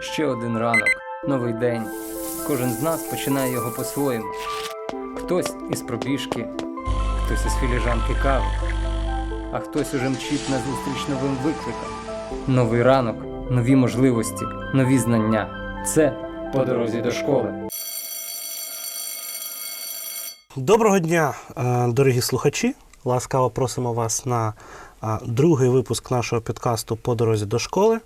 Ще один ранок, новий день. Кожен з нас починає його по-своєму. Хтось із пробіжки, хтось із філіжанки кави, а хтось уже мчить на зустріч новим викликам. Новий ранок, нові можливості, нові знання. Це по дорозі до школи. Доброго дня, е, дорогі слухачі. Ласкаво просимо вас на е, другий випуск нашого підкасту по дорозі до школи.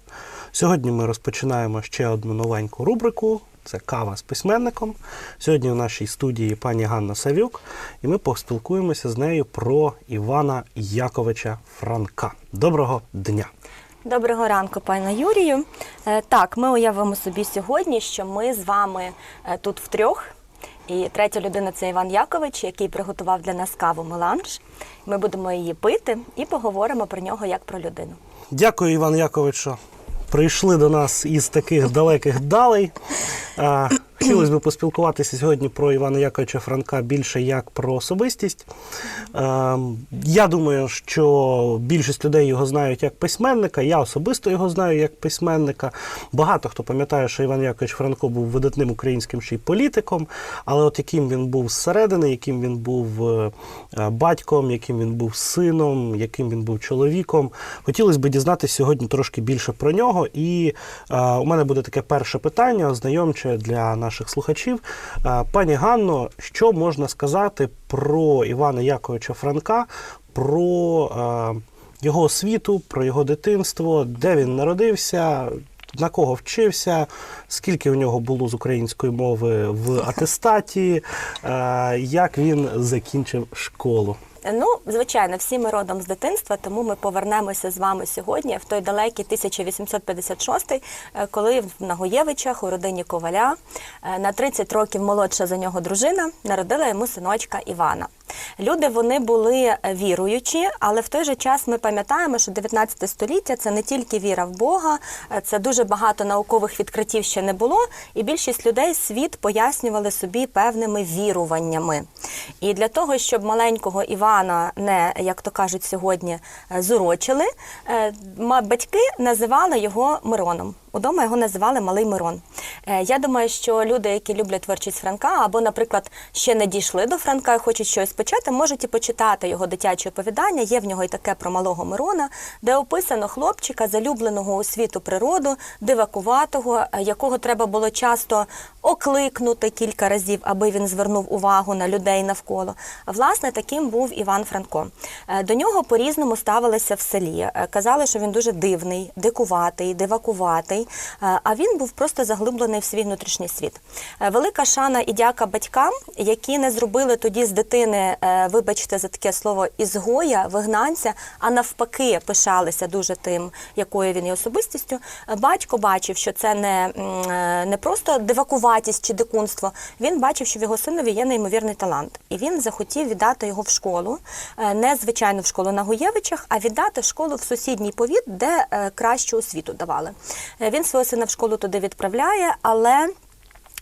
Сьогодні ми розпочинаємо ще одну новеньку рубрику. Це кава з письменником. Сьогодні в нашій студії пані Ганна Савюк, і ми поспілкуємося з нею про Івана Яковича Франка. Доброго дня! Доброго ранку, пане Юрію. Е, Так, ми уявимо собі сьогодні, що ми з вами е, тут втрьох. І третя людина це Іван Якович, який приготував для нас каву меланж. Ми будемо її пити і поговоримо про нього як про людину. Дякую, Іван Якович, що прийшли до нас із таких далеких далей. Хотілося б поспілкуватися сьогодні про Івана Яковича Франка більше як про особистість. Е, Я думаю, що більшість людей його знають як письменника. Я особисто його знаю як письменника. Багато хто пам'ятає, що Іван Якович Франко був видатним українським ще й політиком, але от яким він був зсередини, яким він був е, е, батьком, яким він був сином, яким він був чоловіком. Хотілося б дізнатися сьогодні трошки більше про нього. І е, у мене буде таке перше питання, ознайомче для наших слухачів. Е, пані Ганно, що можна сказати про Івана Яковича Франка, про е, його освіту, про його дитинство, де він народився? На кого вчився, скільки у нього було з української мови в атестаті, е, як він закінчив школу? Ну, звичайно, всі ми родом з дитинства, тому ми повернемося з вами сьогодні в той далекий 1856, е, коли в Нагоєвичах у родині Коваля е, на 30 років молодша за нього дружина народила йому синочка Івана. Люди вони були е, віруючі, але в той же час ми пам'ятаємо, що 19 століття це не тільки віра в Бога, це дуже багато наукових відкриттів ще не було, і більшість людей світ пояснювали собі певними віруваннями. І для того, щоб маленького Івана не, як то кажуть сьогодні, е, зурочили, е, батьки називали його Мироном. Удома його називали Малий Мирон. Е, Я думаю, що люди, які люблять творчість Франка, або, наприклад, ще не дійшли до Франка і хочуть щось почати, можуть і почитати його дитячі оповідання. Є в нього і таке про малого Мирона, де описано хлопчика, залюбленого у світу природу, дивакуватого, е, якого треба було часто окликнути кілька разів, аби він звернув увагу на людей навколо. Власне, таким був Іван Франко. Е, До нього по-різному ставилися в селі. Казали, що він дуже дивний, дикуватий, дивакуватий. Е, А він був просто заглиблений в свій внутрішній світ. Е, Велика шана і дяка батькам, які не зробили тоді з дитини, е, вибачте за таке слово, ізгоя, вигнанця, а навпаки, пишалися дуже тим, якою він є особистістю. Батько бачив, що це не, е, не просто дивакуватість чи дикунство. Він бачив, що в його синові є неймовірний талант, і він захотів віддати його в школу, не звичайно в школу на Гуєвичах, а віддати в школу в сусідній повіт, де кращу освіту давали. Він свого сина в школу туди відправляє, але.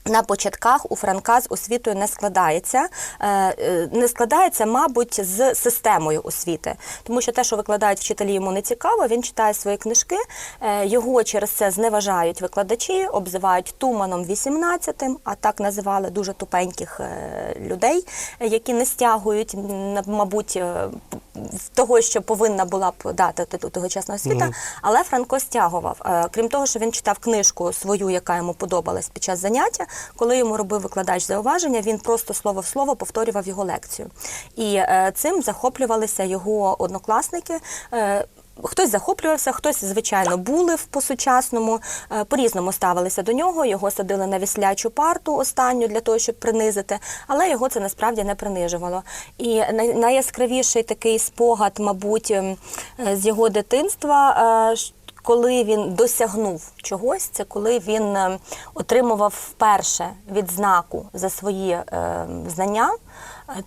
На початках у Франка з освітою не складається, Е, е, не складається, мабуть, з системою освіти, тому що те, що викладають вчителі, йому не цікаво. Він читає свої книжки, е, його через це зневажають викладачі, обзивають туманом 18-тим, а так називали дуже тупеньких людей, які не стягують, мабуть, того, що повинна була б дати тогочасна освіта, але Франко стягував. Е, Крім того, що він читав книжку свою, яка йому подобалась під час заняття. Коли йому робив викладач зауваження, він просто слово в слово повторював його лекцію. І е, цим захоплювалися його однокласники. Хтось захоплювався, хтось, звичайно, булив по-сучасному, е, по-різному ставилися до нього. Його садили на віслячу парту останню для того, щоб принизити, але його це насправді не принижувало. І найяскравіший такий спогад, мабуть, ем, е, з його дитинства. е, Коли він досягнув чогось, це коли він е, отримував вперше відзнаку за свої е, знання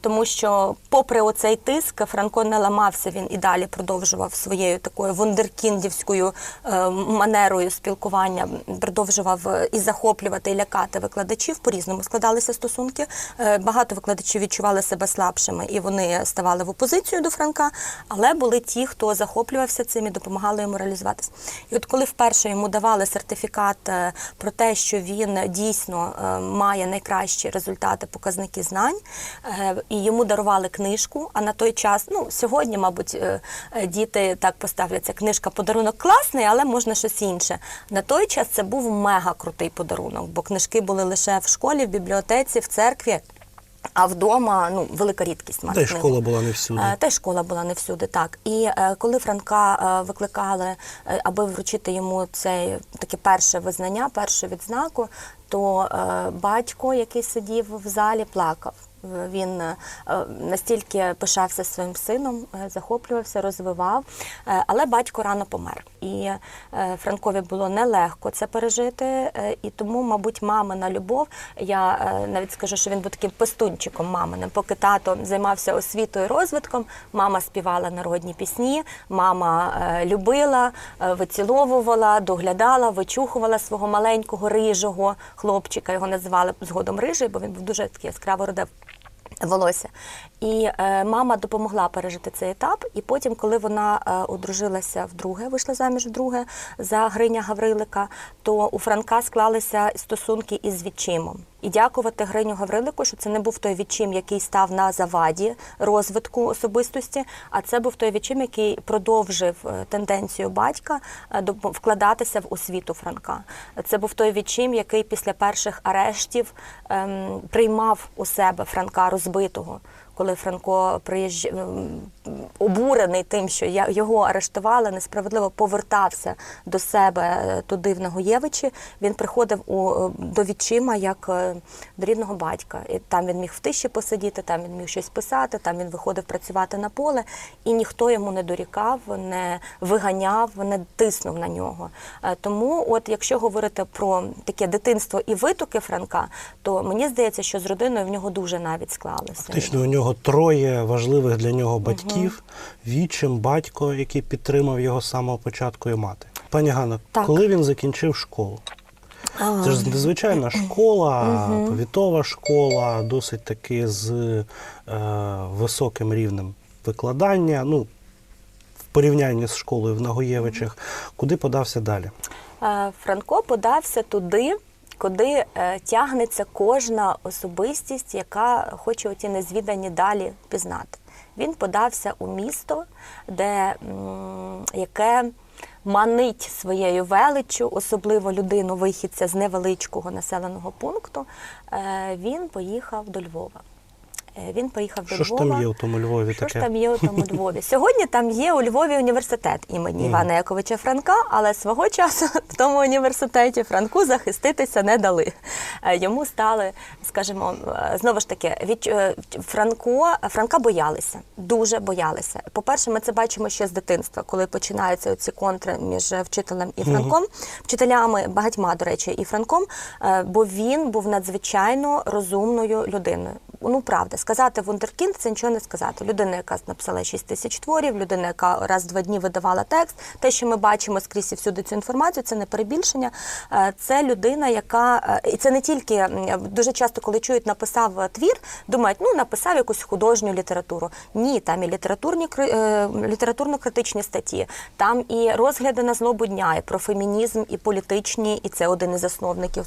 Тому що, попри оцей тиск, Франко не ламався. Він і далі продовжував своєю такою вундеркіндівською е, манерою спілкування, продовжував е, і захоплювати, і лякати викладачів. По різному складалися стосунки. Е, Багато викладачів відчували себе слабшими, і вони ставали в опозицію до Франка. Але були ті, хто захоплювався цим і допомагали йому реалізуватися. І от коли вперше йому давали сертифікат про те, що він дійсно має найкращі результати, показники знань, і йому дарували книжку. А на той час, ну сьогодні, мабуть, е, е, діти так поставляться. Книжка подарунок класний, але можна щось інше. На той час це був мега крутий подарунок, бо книжки були лише в школі, в бібліотеці, в церкві. А вдома ну велика рідкість мати Та й школа була не всюди. Е, Та й школа була не всюди, так. І е, коли Франка е, викликали, е, аби вручити йому це таке перше визнання, першу відзнаку, то е, батько, який сидів в залі, плакав. Він е, настільки пишався своїм сином, е, захоплювався, розвивав, Е, але батько рано помер. І Франкові було нелегко це пережити, і тому, мабуть, мамина любов. Я навіть скажу, що він був таким пестунчиком маминим. Поки тато займався освітою і розвитком, мама співала народні пісні, мама любила, виціловувала, доглядала, вичухувала свого маленького рижого хлопчика. Його називали згодом рижий, бо він був дуже такий яскраво родив волосся. І е, мама допомогла пережити цей етап. І потім, коли вона е, одружилася вдруге, вийшла заміж вдруге за Гриня Гаврилика, то у Франка склалися стосунки із відчимом. І дякувати Гриню Гаврилику, що це не був той відчим, який став на заваді розвитку особистості, а це був той відчим, який продовжив е, тенденцію батька е, вкладатися в освіту Франка. Це був той відчим, який після перших арештів ем, приймав у себе Франка розбитого. Коли Франко приїжджав обурений тим, що його арештували, несправедливо повертався до себе е, туди в Нагоєвичі. Він приходив у е, до відчима як е, до рідного батька. І там він міг в тиші посидіти, там він міг щось писати, там він виходив працювати на поле, і ніхто йому не дорікав, не виганяв, не тиснув на нього. Тому, от якщо говорити про таке дитинство і витоки Франка, то мені здається, що з родиною в нього дуже навіть склалося. Фактично у нього троє важливих для нього батьків: вічим, батько, який підтримав його з самого початку, і мати. Пані Ганна, Так. коли він закінчив школу? Це ж незвичайна школа, повітова школа, досить таки з е, високим рівнем викладання. Ну, в порівнянні з школою в Нагоєвичах, куди подався далі? Е, Франко подався туди, куди е, тягнеться кожна особистість, яка хоче оті незвідані далі пізнати. Він подався у місто, де яке манить своєю величчю, особливо людину вихідця з невеличкого населеного пункту. Е, Він поїхав до Львова. Е, Він поїхав до Що ж там є у тому Львові Що ж там є у тому Львові? Сьогодні там є у Львові університет імені Івана Яковича Франка, але свого часу в тому університеті Франку захиститися не дали. Е, Йому стали, скажімо, е, знову ж таки, від Франко Франка боялися, дуже боялися. По-перше, ми це бачимо ще з дитинства, коли починаються ці контри між вчителем і Франком, вчителями багатьма, до речі, і Франком, бо він був надзвичайно розумною людиною. Ну, правда, сказати вундеркінд це нічого не сказати. Людина, яка написала 6 тисяч творів, людина, яка раз в два дні видавала текст. Те, що ми бачимо скрізь і всюди цю інформацію, це не перебільшення. Е, Це людина, яка е, і це не тільки дуже часто, коли чують, написав твір, думають, ну написав якусь художню літературу. Ні, там і літературні е, літературно-критичні статті, там і розгляди на злобу дня, і про фемінізм, і політичні, і це один із засновників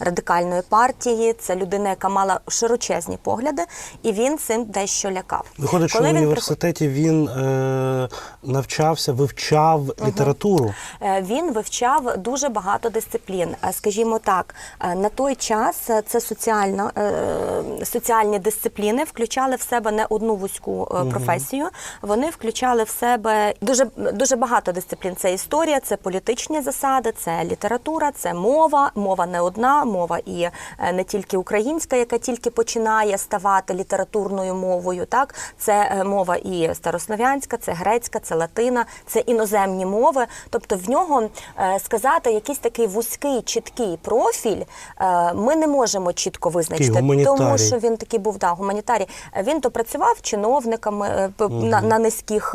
радикальної партії. Це людина, яка мала широчезні погляди, і він цим дещо лякав. Виходить, що в Коли університеті він е, навчався, вивчав літературу. Е, Він вивчав дуже багато дисциплін. Е, Скажімо так, е, на той час це соціально, е, соціальні дисципліни включали в себе не одну вузьку е, професію. Вони включали в себе дуже, дуже багато дисциплін. Це історія, це політичні засади, це література, це мова. Мова не одна, мова і не тільки українська, яка тільки починає має ставати літературною мовою. Так, це е, мова і старослов'янська, це грецька, це латина, це іноземні мови. Тобто в нього е, сказати якийсь такий вузький, чіткий профіль е, ми не можемо чітко визначити, тому що він такий був да, гуманітарій. Він то працював чиновниками п- на, на низьких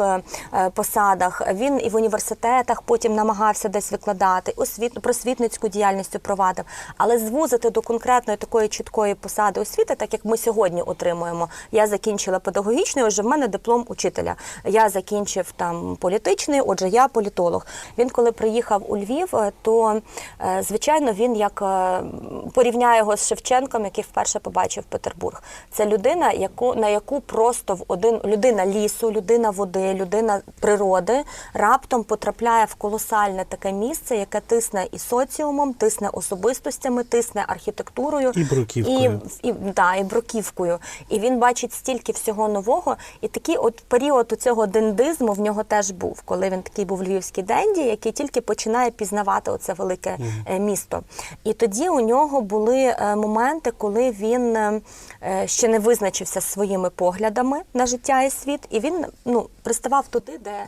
посадах. Він і в університетах потім намагався десь викладати, освіт, просвітницьку діяльність провадив. Але звузити до конкретної такої чіткої посади освіти, так як ми сьогодні отримуємо. Я закінчила педагогічний, отже, в мене диплом учителя. Я закінчив там політичний, отже, я політолог. Він коли приїхав у Львів, е, то е, звичайно він як е, порівняє його з Шевченком, який вперше побачив Петербург. Це людина, яку на яку просто в один людина лісу, людина води, людина природи раптом потрапляє в колосальне таке місце, яке тисне і соціумом, тисне особистостями, тисне архітектурою І бруківкою. І, і, да, і бруківкою. І він бачить стільки всього нового. І такий от період у цього дендизму в нього теж був, коли він такий був львівський денді, який тільки починає пізнавати оце велике е, місто. І тоді у нього були е, моменти, коли він е, ще не визначився своїми поглядами на життя і світ, і він ну, приставав туди, де,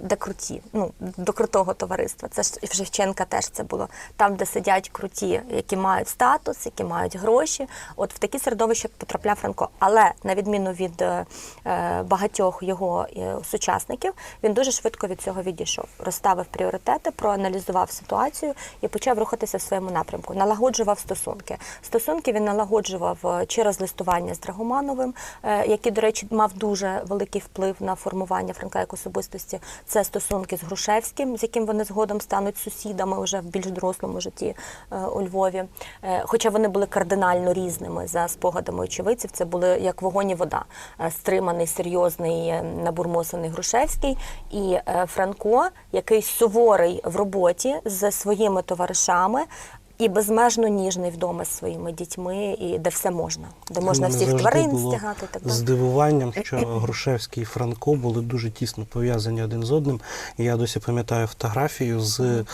де круті, ну, до крутого товариства. Це ж і в Шевченка теж це було там, де сидять круті, які мають статус, які мають гроші. От в такі середовища потрапляв Франко. Але на відміну від е, е, багатьох його е, сучасників, він дуже швидко від цього відійшов, розставив пріоритети, проаналізував ситуацію і почав рухатися в своєму напрямку. Налагоджував стосунки. Стосунки він налагоджував е, через листування з Драгомановим, е, який, до речі, мав дуже великий вплив на формування Франка як особистості. Це стосунки з Грушевським, з яким вони згодом стануть сусідами вже в більш дорослому житті е, у Львові. Е, Хоча вони були кардинально різними за спогадами очевидців. Це були як вогонь і вода. Е, Стриманий, серйозний, набурмосений Грушевський і Франко, який суворий в роботі з своїми товаришами. І безмежно ніжний вдома з своїми дітьми, і де все можна, де можна всіх тварин було стягати так далі. Здивуванням, що Грушевський і Франко були дуже тісно пов'язані один з одним. Я досі пам'ятаю фотографію з е,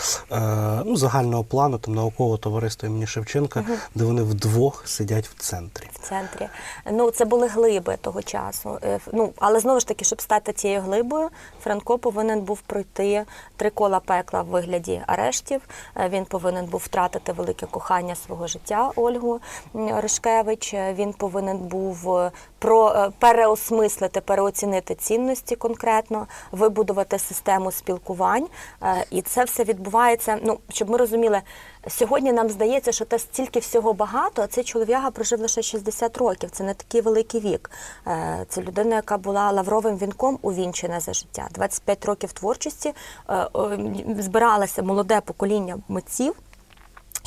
ну, загального плану там наукового товариства імені Шевченка, де вони вдвох сидять в центрі. в центрі. Ну, це були глиби того часу. Е, Ну, але знову ж таки, щоб стати цією глибою, Франко повинен був пройти три кола пекла в вигляді арештів. Е, Він повинен був втратити велике кохання свого життя Ольгу Ришкевич. Е, Він повинен був е, про е, переосмислити, переоцінити цінності конкретно, вибудувати систему спілкувань. Е, І це все відбувається. Ну, щоб ми розуміли, сьогодні нам здається, що те стільки всього багато, а цей чолов'яга прожив лише 60 років. Це не такий великий вік. Е, Це людина, яка була лавровим вінком увінчена за життя. 25 років творчості збиралося молоде покоління митців.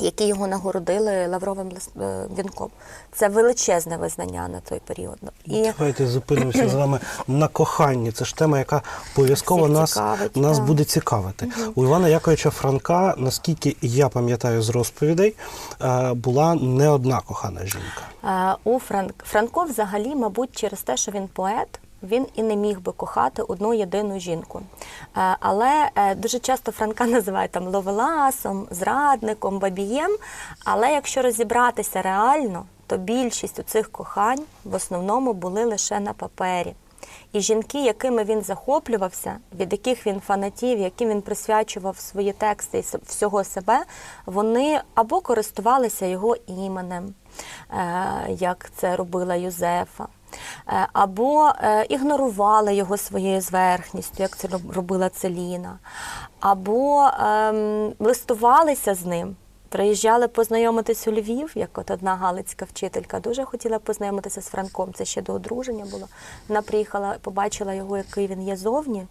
Які його нагородили лавровим е, вінком. Це величезне визнання на той період. І Давайте зупинимося з вами на коханні. Це ж тема, яка обов'язково нас, цікавить, нас буде цікавити. У Івана Яковича Франка, наскільки я пам'ятаю з розповідей, е, була не одна кохана жінка. Е, У Франк Франко взагалі, мабуть, через те, що він поет. Він і не міг би кохати одну єдину жінку. Е, Але е, дуже часто Франка називають там ловеласом, зрадником, бабієм. Але якщо розібратися реально, то більшість у цих кохань в основному були лише на папері. І жінки, якими він захоплювався, від яких він фанатів, яким він присвячував свої тексти і всього себе, вони або користувалися його іменем, е, як це робила Юзефа, або е, ігнорували його своєю зверхністю, як це робила Целіна, або ем, листувалися з ним. Приїжджали познайомитись у Львів, як от одна галицька вчителька дуже хотіла познайомитися з Франком. Це ще до одруження було. Вона приїхала, побачила його, який він є зовні,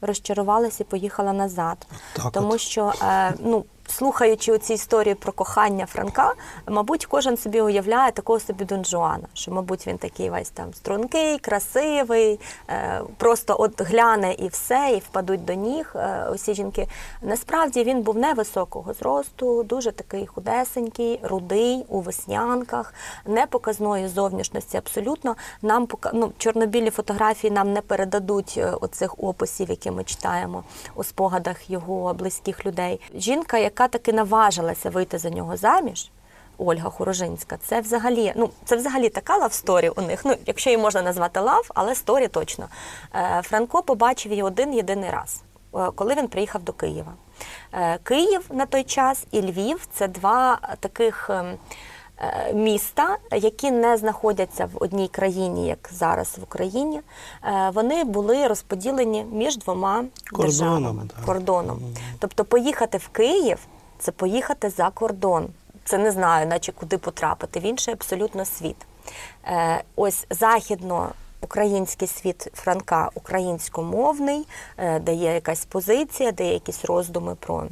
розчарувалася і поїхала назад. Так Тому от. що, е, ну, слухаючи оці історії про кохання Франка, мабуть, кожен собі уявляє такого собі Дон Жуана, що, мабуть, він такий весь там стрункий, красивий, е, просто от гляне і все, і впадуть до ніг е, усі жінки. Насправді він був невисокого зросту, дуже такий худесенький, рудий, у веснянках, непоказної зовнішності абсолютно. Нам ну, чорнобілі фотографії нам не передадуть е, оцих описів, які ми читаємо у спогадах його близьких людей. Жінка, яка таки наважилася вийти за нього заміж, Ольга Хорожинська. Це взагалі, ну це взагалі така лавсторі у них. Ну, якщо її можна назвати лав, але сторі точно. Е, Франко побачив її один єдиний раз, е, коли він приїхав до Києва. Е, Київ на той час і Львів це два таких. Е, Міста, які не знаходяться в одній країні, як зараз в Україні, Е, вони були розподілені між двома державами кордоном. Тобто поїхати в Київ це поїхати за кордон. Це не знаю, наче куди потрапити в інший абсолютно світ. Е, ось західно. Український світ Франка українськомовний, де є якась позиція, де є якісь роздуми про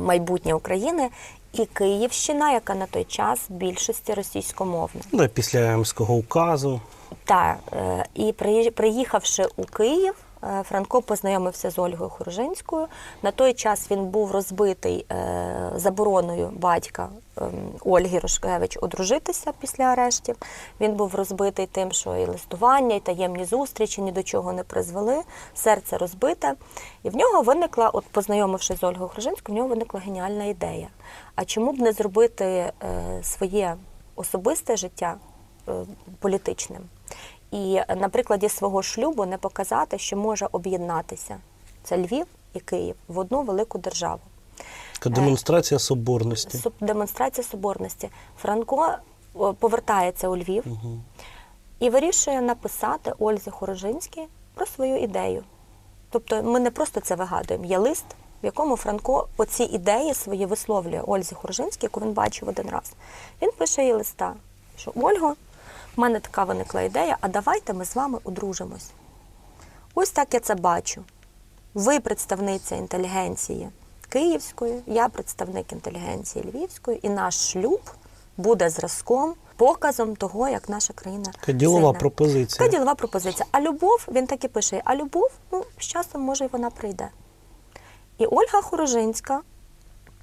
майбутнє України, і Київщина, яка на той час в більшості російськомовна. Ну, після Емського указу. Так, е, і приї- приїхавши у Київ, Франко познайомився з Ольгою Хорожинською. На той час він був розбитий е, забороною батька ем, Ольги Рошкевич одружитися після арештів. Він був розбитий тим, що і листування, і таємні зустрічі ні до чого не призвели. Серце розбите. І в нього виникла, от познайомившись з Ольгою Хорожинською, в нього виникла геніальна ідея. А чому б не зробити е, своє особисте життя е, політичним? І на прикладі свого шлюбу не показати, що може об'єднатися це Львів і Київ в одну велику державу. Демонстрація соборності. Демонстрація соборності. Франко повертається у Львів і вирішує написати Ользі Хорожинській про свою ідею. Тобто ми не просто це вигадуємо. Є лист, в якому Франко оці ідеї свої висловлює Ользі Хорожинській, яку він бачив один раз. Він пише їй листа, що Ольго, в мене така виникла ідея, а давайте ми з вами одружимось. Ось так я це бачу. Ви представниця інтелігенції Київської, я представник інтелігенції Львівської, і наш шлюб буде зразком, показом того, як наша країна Така ділова сильна. пропозиція. Така ділова пропозиція. А любов, він так і пише, а любов, ну, з часом може і вона прийде. І Ольга Хорожинська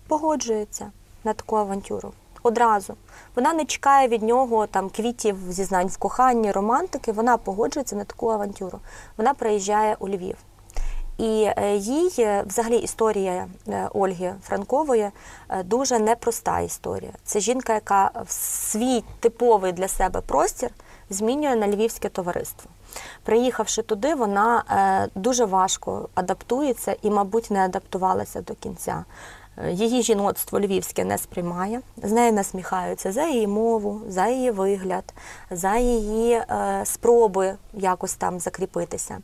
погоджується на таку авантюру. Одразу. Вона не чекає від нього там квітів, зізнань в коханні, романтики. Вона погоджується на таку авантюру. Вона приїжджає у Львів. І е, їй е, взагалі історія е, Ольги Франкової дуже непроста історія. Це жінка, яка в свій типовий для себе простір змінює на львівське товариство. Приїхавши туди, вона дуже важко адаптується і, мабуть, не адаптувалася до кінця. Е, Її жіноцтво львівське не сприймає, з нею насміхаються за її мову, за її вигляд, за її е, спроби якось там закріпитися.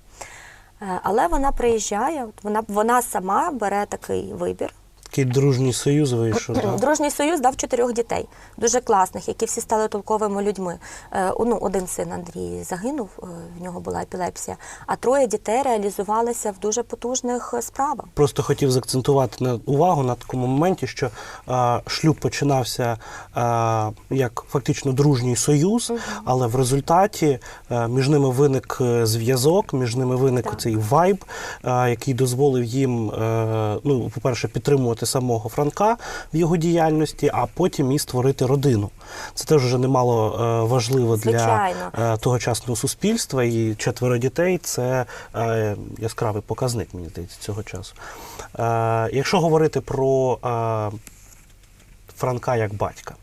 Е, Але вона приїжджає, вона, вона сама бере такий вибір. Такий дружній союз вийшов. так? Дружній союз дав чотирьох дітей, дуже класних, які всі стали толковими людьми. Е, Ну, один син Андрій загинув, е, в нього була епілепсія, а троє дітей реалізувалися в дуже потужних е, справах. Просто хотів заакцентувати на увагу на такому моменті, що е, шлюб починався е, як фактично дружній союз, але в результаті е, між ними виник е, зв'язок, між ними виник Так. цей вайб, е, який дозволив їм, е, ну, по-перше, підтримувати самого Франка в його діяльності, а потім і створити родину. Це теж вже немало е, важливо Звичайно. для е, тогочасного суспільства. І четверо дітей це е, яскравий показник, мені здається, цього часу. Якщо говорити про Франка як батька,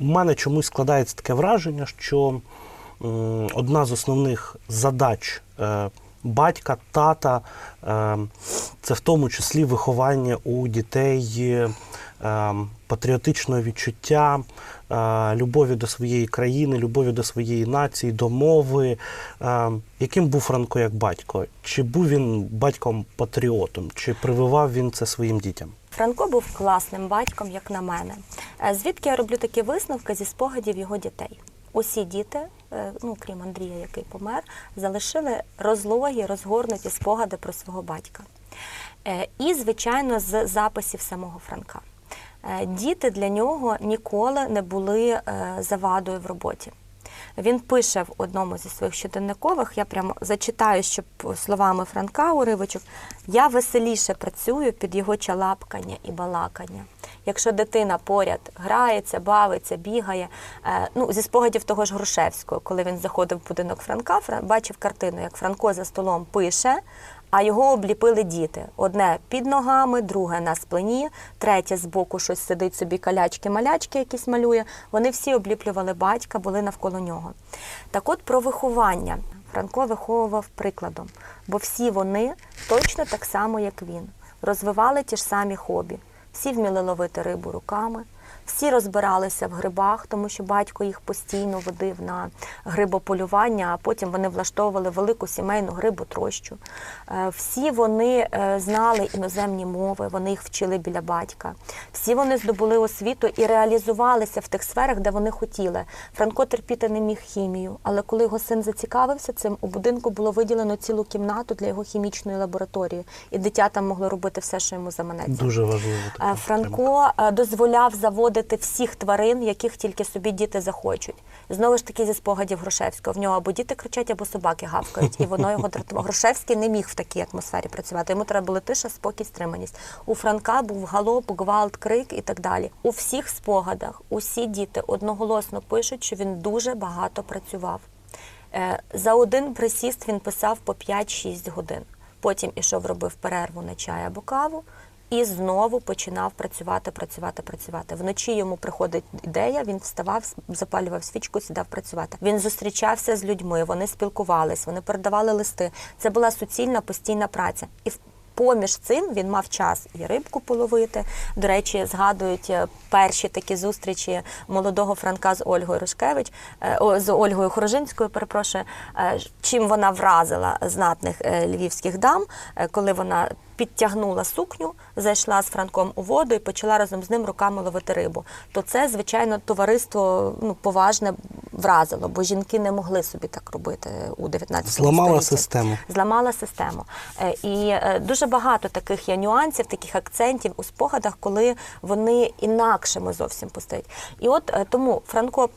у мене чомусь складається таке враження, що одна з основних задач батька, тата е, це в тому числі виховання у дітей е, патріотичного відчуття, е, любові до своєї країни, любові до своєї нації, до мови. Е, Яким був Франко як батько? Чи був він батьком-патріотом? Чи прививав він це своїм дітям? Франко був класним батьком, як на мене. Е, Звідки я роблю такі висновки зі спогадів його дітей? Усі діти, е, ну крім Андрія, який помер, залишили розлогі, розгорнуті спогади про свого батька. Е, І, звичайно, з записів самого Франка. Е, Діти для нього ніколи не були завадою в роботі. Він пише в одному зі своїх щоденникових, я прямо зачитаю, щоб словами Франка уривочок, я веселіше працюю під його чалапкання і балакання. Якщо дитина поряд грається, бавиться, бігає. Е, ну, зі спогадів того ж Грушевського, коли він заходив в будинок Франка, бачив картину, як Франко за столом пише, а його обліпили діти. Одне під ногами, друге на сплені, третє збоку щось сидить собі калячки-малячки якісь малює. Вони всі обліплювали батька, були навколо нього. Так от про виховання. Франко виховував прикладом, бо всі вони точно так само, як він, розвивали ті ж самі хобі. Всі вміли ловити рибу руками, всі розбиралися в грибах, тому що батько їх постійно водив на грибополювання, а потім вони влаштовували велику сімейну гриботрощу. Е, Всі вони е, знали іноземні мови, вони їх вчили біля батька. Всі вони здобули освіту і реалізувалися в тих сферах, де вони хотіли. Франко терпіти не міг хімію, але коли його син зацікавився цим, у будинку було виділено цілу кімнату для його хімічної лабораторії, і дитя там могло робити все, що йому заманеться. Дуже важливо. Е. Франко дозволяв заводити всіх тварин, яких тільки собі діти захочуть. Знову ж таки, зі спогадів Грушевського. В нього або діти кричать, або собаки гавкають, і воно його дратувало. Грушевський не міг в такій атмосфері працювати. Йому треба була тиша, спокій, стриманість. У Франка був галоп, гвалт, крик і так далі. У всіх спогадах усі діти одноголосно пишуть, що він дуже багато працював. Е, За один присіст він писав по 5-6 годин. Потім ішов, робив перерву на чай або каву. І знову починав працювати, працювати, працювати. Вночі йому приходить ідея. Він вставав, запалював свічку, сідав працювати. Він зустрічався з людьми, вони спілкувались, вони передавали листи. Це була суцільна постійна праця. І Поміж цим він мав час і рибку половити. До речі, згадують е, перші такі зустрічі молодого Франка з Ольгою Рушкевич, е, з Ольгою Хорожинською, перепрошую, е, чим вона вразила знатних львівських дам, коли вона підтягнула сукню, зайшла з Франком у воду і почала разом з ним руками ловити рибу. То це, звичайно, товариство ну, поважне вразило, бо жінки не могли собі так робити у 19 Зламала столітті систему. зламала систему. Е, І е, дуже багато таких є нюансів, таких акцентів у спогадах, коли вони інакшими зовсім постають. І от е, тому Франко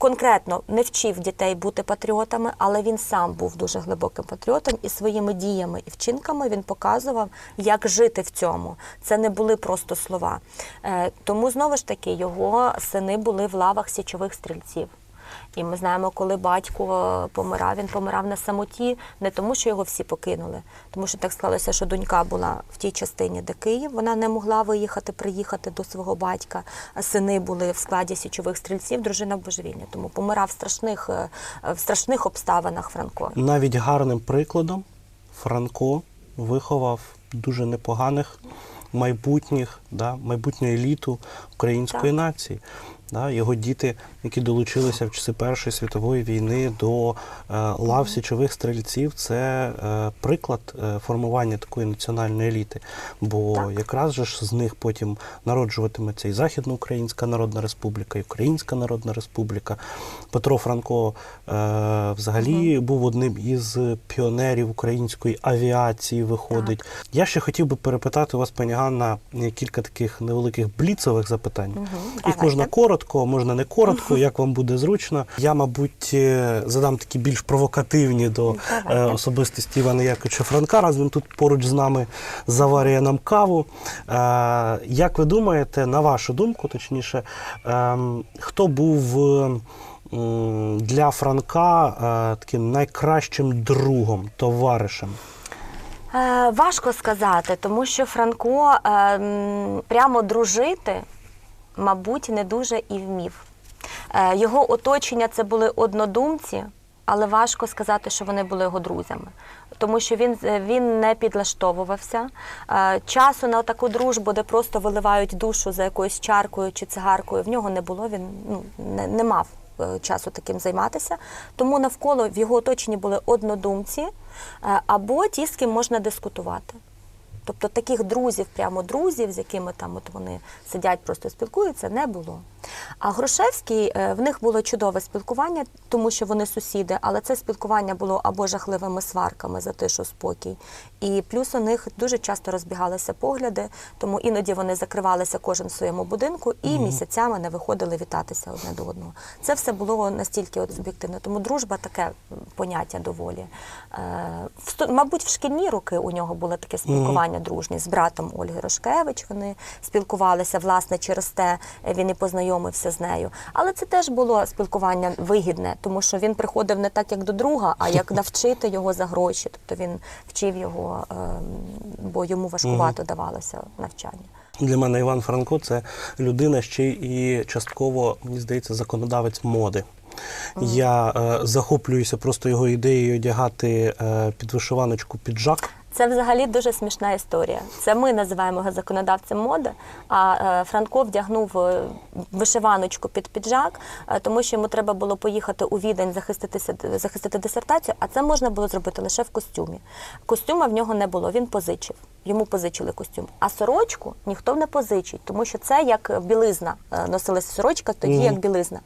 конкретно не вчив дітей бути патріотами, але він сам був дуже глибоким патріотом і своїми діями і вчинками він показував, як жити в цьому. Це не були просто слова. Е, Тому знову ж таки його сини були в лавах січових стрільців. І ми знаємо, коли батько е, помирав, він помирав на самоті, не тому, що його всі покинули, тому що так склалося, що донька була в тій частині, де Київ, вона не могла виїхати, приїхати до свого батька. А сини були в складі січових стрільців, дружина божевільня. Тому помирав в страшних, е, в страшних обставинах Франко. Навіть гарним прикладом Франко виховав дуже непоганих майбутніх, да, майбутню еліту української Так. нації. Да, його діти, які долучилися в часи Першої світової війни до е, лав січових стрільців, це е, приклад е, формування такої національної еліти. Бо Так. якраз же ж з них потім народжуватиметься і Західноукраїнська Народна Республіка, і Українська Народна Республіка. Петро Франко е, взагалі був одним із піонерів української авіації. Виходить. Я ще хотів би перепитати у вас, пані Ганна, кілька таких невеликих бліцових запитань. Мгм, Їх можна коротко, можна не коротко, як вам буде зручно. Я, мабуть, е, задам такі більш провокативні до е, особистості Івана Яковича Франка. Раз він тут поруч з нами заварює нам каву. Е, Як ви думаєте, на вашу думку, точніше, ем, хто був для Франка таким найкращим другом, товаришем? Важко сказати, тому що Франко е, прямо дружити, мабуть, не дуже і вмів. Е, його оточення це були однодумці, але важко сказати, що вони були його друзями. Тому що він, е, він не підлаштовувався. Е, часу на таку дружбу, де просто виливають душу за якоюсь чаркою чи цигаркою, в нього не було. Він ну, не, не мав часу таким займатися. Тому навколо в його оточенні були однодумці або ті, з ким можна дискутувати. Тобто таких друзів, прямо друзів, з якими там от вони сидять, просто спілкуються, не було. А Грушевський, е, в них було чудове спілкування, тому що вони сусіди, але це спілкування було або жахливими сварками за тишу спокій. І плюс у них дуже часто розбігалися погляди, тому іноді вони закривалися кожен в своєму будинку і місяцями не виходили вітатися одне до одного. Це все було настільки от суб'єктивно. Тому дружба таке поняття доволі. Е, мабуть, в шкільні роки у нього було таке спілкування дружні з братом Ольги Рошкевич. Вони спілкувалися, власне, через те він і познайомився з нею. Але це теж було спілкування вигідне, тому що він приходив не так, як до друга, а як навчити його за гроші. Тобто він вчив його, ем, бо йому важкувато давалося навчання. Для мене Іван Франко це людина ще і частково, мені здається, законодавець моди. Я е, захоплююся просто його ідеєю одягати е, під вишиваночку піджак. Це взагалі дуже смішна історія. Це ми називаємо його законодавцем моди. А е, Франко вдягнув е, вишиваночку під піджак, е, тому що йому треба було поїхати у відень захиститися захистити дисертацію. А це можна було зробити лише в костюмі. Костюма в нього не було. Він позичив. Йому позичили костюм. А сорочку ніхто не позичить, тому що це як білизна. Е, Носилася сорочка, тоді Мгм. як білизна.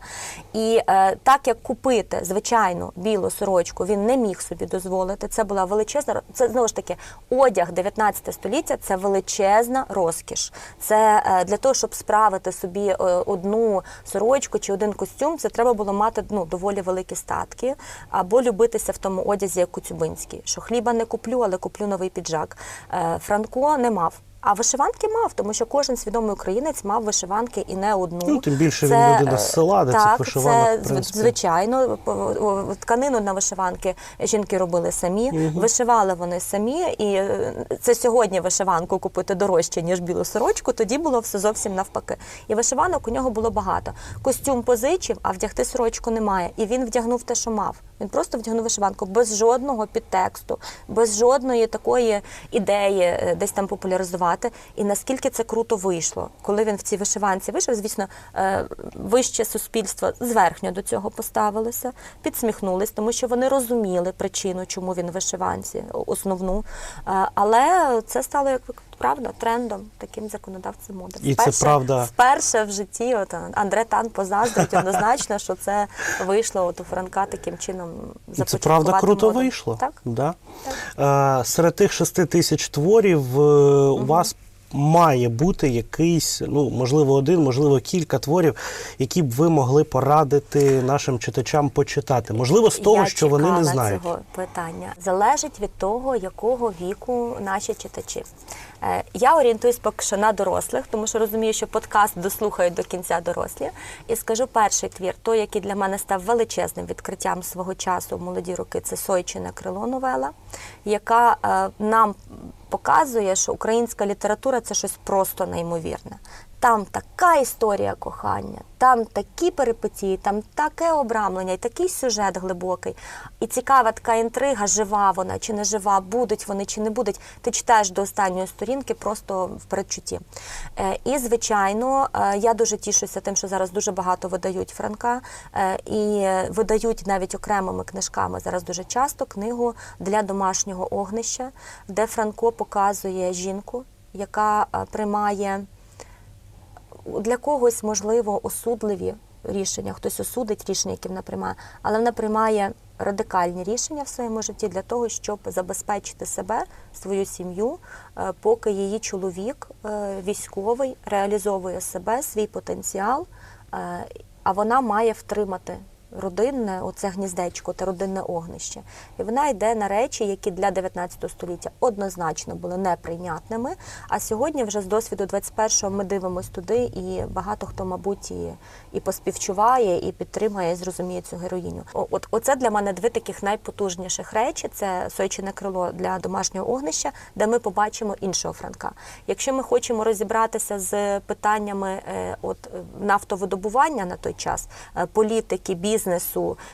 І е, так як купити звичайну білу сорочку він не міг собі дозволити. Це була величезна це знову ж таки одяг 19 століття. Це величезна розкіш. Це е, для того, щоб справити собі е, одну сорочку чи один костюм, це треба було мати ну доволі великі статки або любитися в тому одязі, як Коцюбинський, що хліба не куплю, але куплю новий піджак. Е, Франко не мав. А вишиванки мав, тому що кожен свідомий українець мав вишиванки і не одну. Ну, тим більше він людина з села, де цих так, вишиванок, це в звичайно. Тканину на вишиванки жінки робили самі, вишивали вони самі. І е, це сьогодні вишиванку купити дорожче, ніж білу сорочку. Тоді було все зовсім навпаки. І вишиванок у нього було багато. Костюм позичив, а вдягти сорочку немає. І він вдягнув те, що мав. Він просто вдягнув вишиванку без жодного підтексту, без жодної такої ідеї е, десь там популяризувати. І наскільки це круто вийшло, коли він в цій вишиванці вийшов, звісно, е, вище суспільство зверхньо до цього поставилося, підсміхнулись, тому що вони розуміли причину, чому він в вишиванці, основну. Е, Але це стало як правда трендом, таким законодавцем моди. І це правда. Вперше в житті, от Андре Тан позаздрить однозначно, що це вийшло от у Франка таким чином І це правда круто моду. вийшло. Так. Да. Е, серед тих шести тисяч творів е, у вас має бути якийсь, ну можливо, один, можливо, кілька творів, які б ви могли порадити нашим читачам почитати. Можливо, з того, Я що вони не знають. цього питання. Залежить від того, якого віку наші читачі. Е, Я орієнтуюсь поки що на дорослих, тому що розумію, що подкаст дослухають до кінця дорослі. І скажу перший твір, той, який для мене став величезним відкриттям свого часу в молоді роки, це Сойчине крило новела, яка е, нам показує, що українська література це щось просто неймовірне. Там така історія кохання, там такі перипетії, там таке обрамлення, і такий сюжет глибокий. І цікава така інтрига, жива вона чи не жива, будуть вони чи не будуть. Ти читаєш до останньої сторінки просто в передчутті. Е, І, звичайно, е, я дуже тішуся тим, що зараз дуже багато видають Франка, е, і видають навіть окремими книжками зараз дуже часто книгу для домашнього огнища, де Франко показує жінку, яка приймає для когось, можливо, осудливі рішення, хтось осудить рішення, які вона приймає, але вона приймає радикальні рішення в своєму житті для того, щоб забезпечити себе, свою сім'ю, е, поки її чоловік е, військовий реалізовує себе, свій потенціал, е, а вона має втримати. Родинне, оце гніздечко та родинне огнище. І вона йде на речі, які для 19 століття однозначно були неприйнятними. А сьогодні, вже з досвіду 21-го, ми дивимось туди, і багато хто, мабуть, і, і поспівчуває, і підтримує, і зрозуміє цю героїню. От оце для мене дві таких найпотужніших речі: це сойчине крило для домашнього огнища, де ми побачимо іншого Франка. Якщо ми хочемо розібратися з питаннями е, от нафтовидобування на той час, е, політики, бізнесу,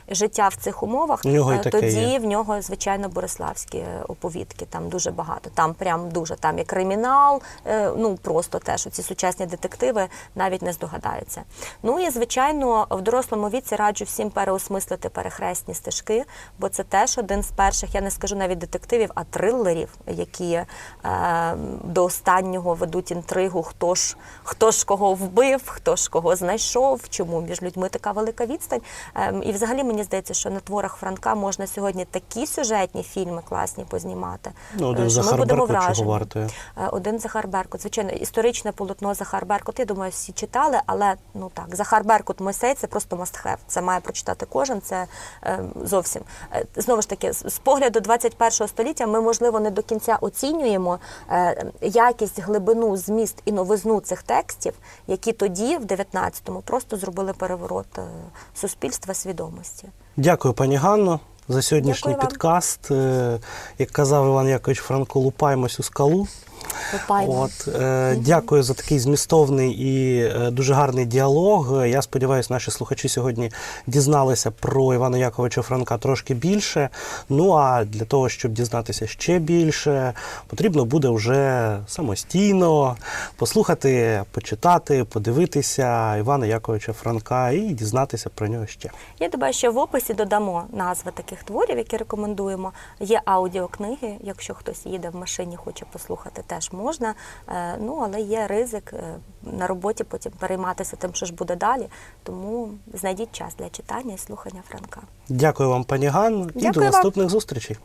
життя в цих умовах, нього е, тоді є. в нього звичайно бориславські е, оповідки. Там дуже багато. Там прям дуже там і кримінал. е, Ну просто теж ці сучасні детективи навіть не здогадаються. Ну і звичайно, в дорослому віці раджу всім переосмислити перехресні стежки, бо це теж один з перших, я не скажу навіть детективів, а трилерів, які е, до останнього ведуть інтригу, хто ж хто ж кого вбив, хто ж кого знайшов, чому між людьми така велика відстань. Е, Ем, І взагалі мені здається, що на творах Франка можна сьогодні такі сюжетні фільми класні познімати. Ну, е, один що ми будемо Беркут чого вражені. вартує. Е, Один Захар Беркут. Звичайно, історичне полотно Захар Беркут. Я думаю, всі читали, але ну так, Захар Беркут Мойсей це просто have. Це має прочитати кожен. Це е, зовсім Е, знову ж таки, з погляду 21 століття ми можливо не до кінця оцінюємо е, якість, глибину, зміст і новизну цих текстів, які тоді, в 19-му, просто зробили переворот е, суспільства свідомості. Дякую, пані Ганно, за сьогоднішній підкаст. Е, Як казав Іван Якович Франко, лупаємось у скалу. От, е, Дякую за такий змістовний і е, дуже гарний діалог. Я сподіваюся, наші слухачі сьогодні дізналися про Івана Яковича Франка трошки більше. Ну а для того, щоб дізнатися ще більше, потрібно буде вже самостійно послухати, почитати, подивитися Івана Яковича Франка і дізнатися про нього ще. Я думаю, що в описі додамо назви таких творів, які рекомендуємо. Є аудіокниги, якщо хтось їде в машині, хоче послухати, теж можна. Е, Ну, але є ризик е, на роботі потім перейматися тим, що ж буде далі. Тому знайдіть час для читання і слухання Франка. Дякую вам, пані Ганно, і до наступних вам. наступних зустрічей.